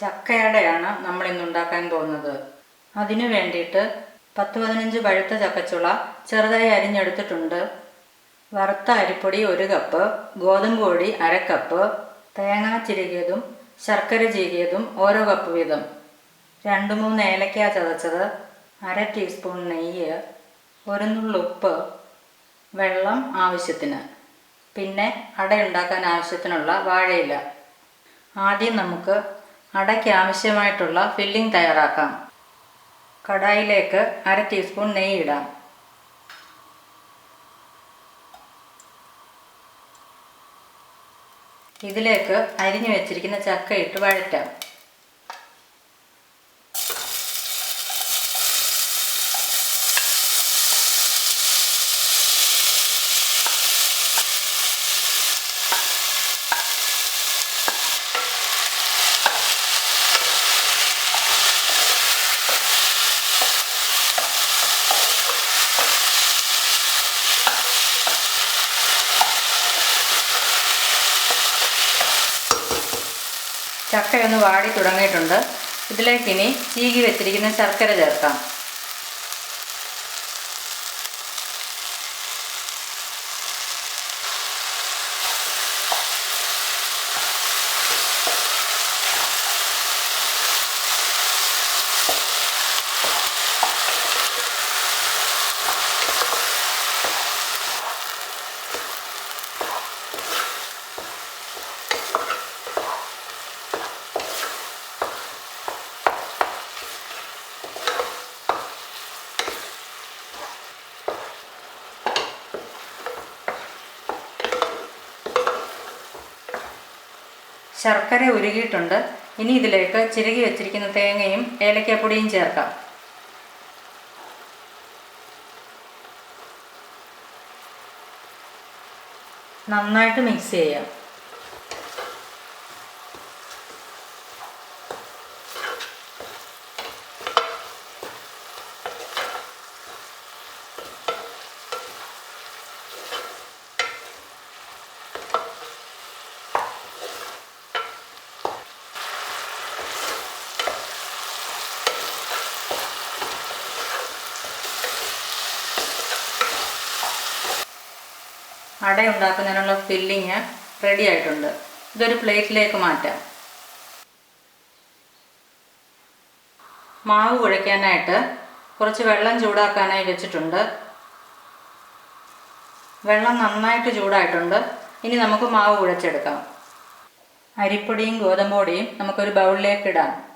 ചക്കയടയാണ് നമ്മൾ ഇന്ന് ഉണ്ടാക്കാൻ പോകുന്നത്. അതിനു വേണ്ടിയിട്ട് പത്ത് പതിനഞ്ച് പഴുത്ത ചക്കച്ചുള ചെറുതായി അരിഞ്ഞെടുത്തിട്ടുണ്ട്. വറുത്ത അരിപ്പൊടി ഒരു കപ്പ് ഗോതമ്പ് പൊടി അരക്കപ്പ് കപ്പ് തേങ്ങ ചിരുകിയതും ശർക്കര ചീകിയതും ഓരോ കപ്പ് വീതം. രണ്ട് മൂന്ന് ഏലക്ക ചതച്ചത് അര ടീസ്പൂൺ നെയ്യ് ഒരു നുള്ളു ഉപ്പ് വെള്ളം ആവശ്യത്തിന്. പിന്നെ അട ഉണ്ടാക്കാൻ ആവശ്യത്തിനുള്ള വാഴയില. ആദ്യം നമുക്ക് അടയ്ക്ക് ആവശ്യമായിട്ടുള്ള ഫില്ലിംഗ് തയ്യാറാക്കാം. കടായിലേക്ക് അര ടീസ്പൂൺ നെയ്യ് ഇടാം. ഇതിലേക്ക് അരിഞ്ഞു വെച്ചിരിക്കുന്ന ചക്ക ഇട്ട് വഴറ്റാം. ചക്കയൊന്ന് വാടി തുടങ്ങിയിട്ടുണ്ട്. ഇതിലേക്കിനി ചീകി വെച്ചിരിക്കുന്ന ശർക്കര ചേർക്കാം. ശർക്കര ഉരുകിയിട്ടുണ്ട്. ഇനി ഇതിലേക്ക് ചിരകി വെച്ചിരിക്കുന്ന തേങ്ങയും ഏലക്കപ്പൊടിയും ചേർക്കാം. നന്നായിട്ട് മിക്സ് ചെയ്യാം. അട ഉണ്ടാക്കുന്നതിനുള്ള ഫില്ലിങ് റെഡി ആയിട്ടുണ്ട്. ഇതൊരു പ്ലേറ്റിലേക്ക് മാറ്റാം. മാവ് കുഴയ്ക്കാനായിട്ട് കുറച്ച് വെള്ളം ചൂടാക്കാനായി വെച്ചിട്ടുണ്ട്. വെള്ളം നന്നായിട്ട് ചൂടായിട്ടുണ്ട്. ഇനി നമുക്ക് മാവ് കുഴച്ചെടുക്കാം. അരിപ്പൊടിയും ഗോതമ്പൊടിയും നമുക്കൊരു ബൗളിലേക്ക് ഇടാം.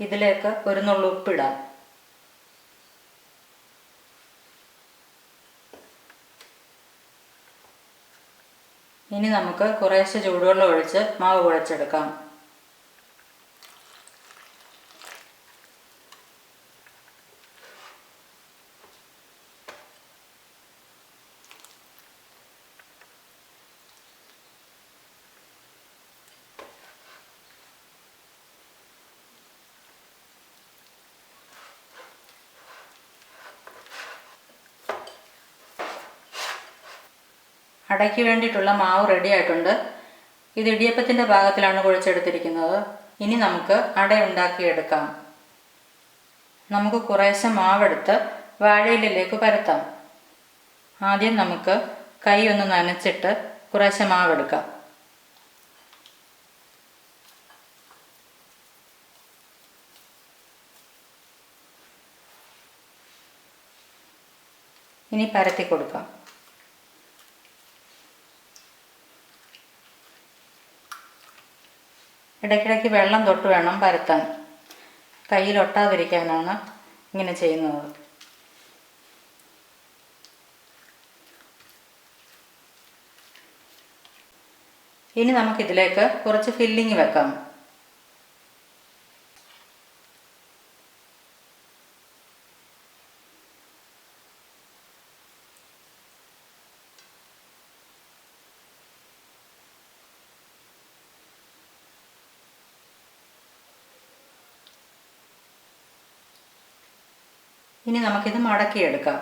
ഇതിലേക്ക് ഒരു നുള്ളു ഉപ്പിടാം. ഇനി നമുക്ക് കുറേശ്ശെ ചൂടുവെള്ളം ഒഴിച്ച് മാവ് കുഴച്ചെടുക്കാം. അടയ്ക്ക് വേണ്ടിയിട്ടുള്ള മാവ് റെഡി ആയിട്ടുണ്ട്. ഇത് ഇടിയപ്പത്തിന്റെ ഭാഗത്തിലാണ് കുഴച്ചെടുത്തിരിക്കുന്നത്. ഇനി നമുക്ക് അട ഉണ്ടാക്കിയെടുക്കാം. നമുക്ക് കുറേശ്ശെ മാവെടുത്ത് വാഴയിലേക്ക് പരത്താം. ആദ്യം നമുക്ക് കൈ ഒന്ന് നനച്ചിട്ട് കുറേശ്ശെ മാവെടുക്കാം. ഇനി പരത്തി കൊടുക്കാം. ഇടയ്ക്കിടയ്ക്ക് വെള്ളം തൊട്ട് വേണം പരത്താൻ. കയ്യിൽ ഒട്ടാതിരിക്കാനാണ് ഇങ്ങനെ ചെയ്യുന്നത്. ഇനി നമുക്കിതിലേക്ക് കുറച്ച് ഫില്ലിങ് വെക്കാം. ഇനി നമുക്കിത് മടക്കിയെടുക്കാം.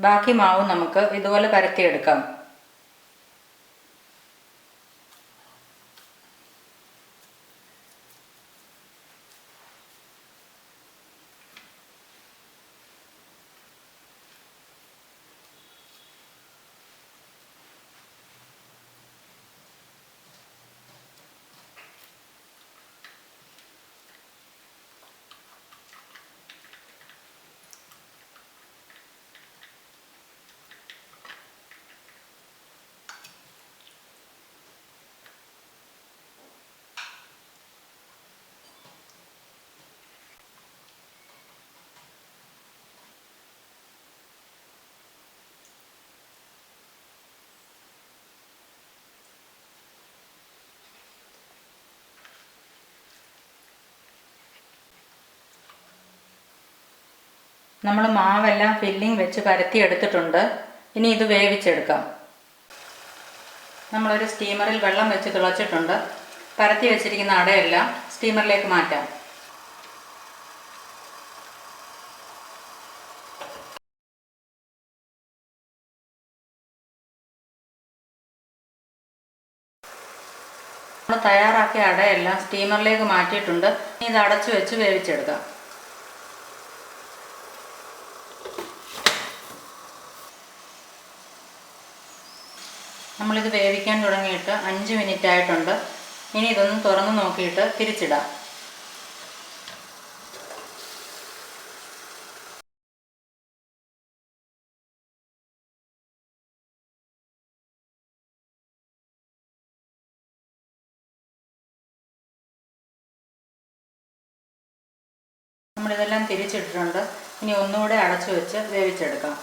ബാക്കി മാവ് നമുക്ക് ഇതുപോലെ പരത്തിയെടുക്കാം. നമ്മൾ മാവെല്ലാം ഫില്ലിംഗ് വെച്ച് പരത്തി എടുത്തിട്ടുണ്ട് ഇനി ഇത് വേവിച്ചെടുക്കാം. നമ്മളൊരു സ്റ്റീമറിൽ വെള്ളം വെച്ച് തിളച്ചിട്ടുണ്ട്. പരത്തി വെച്ചിരിക്കുന്ന അടയെല്ലാം സ്റ്റീമറിലേക്ക് മാറ്റാം. നമ്മൾ തയ്യാറാക്കിയ അടയെല്ലാം സ്റ്റീമറിലേക്ക് മാറ്റിയിട്ടുണ്ട്. ഇത് അടച്ചു വെച്ച് വേവിച്ചെടുക്കാം. നമ്മളിത് വേവിക്കാൻ തുടങ്ങിയിട്ട് അഞ്ച് മിനിറ്റ് ആയിട്ടുണ്ട്. ഇനി ഇതൊന്ന് തുറന്ന് നോക്കിയിട്ട് തിരിച്ചിടാം. നമ്മളിതെല്ലാം തിരിച്ചിട്ടിട്ടുണ്ട്. ഇനി ഒന്നുകൂടെ അടച്ചു വെച്ച് വേവിച്ചെടുക്കാം.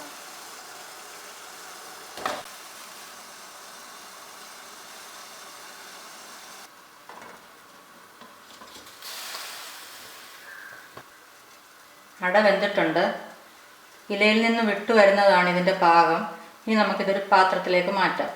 അട വെന്തിട്ടുണ്ട് ഇലയിൽ നിന്ന് വിട്ടു വരുന്നതാണ് ഇതിന്റെ പാകം. ഇനി നമുക്കിതൊരു പാത്രത്തിലേക്ക് മാറ്റാം.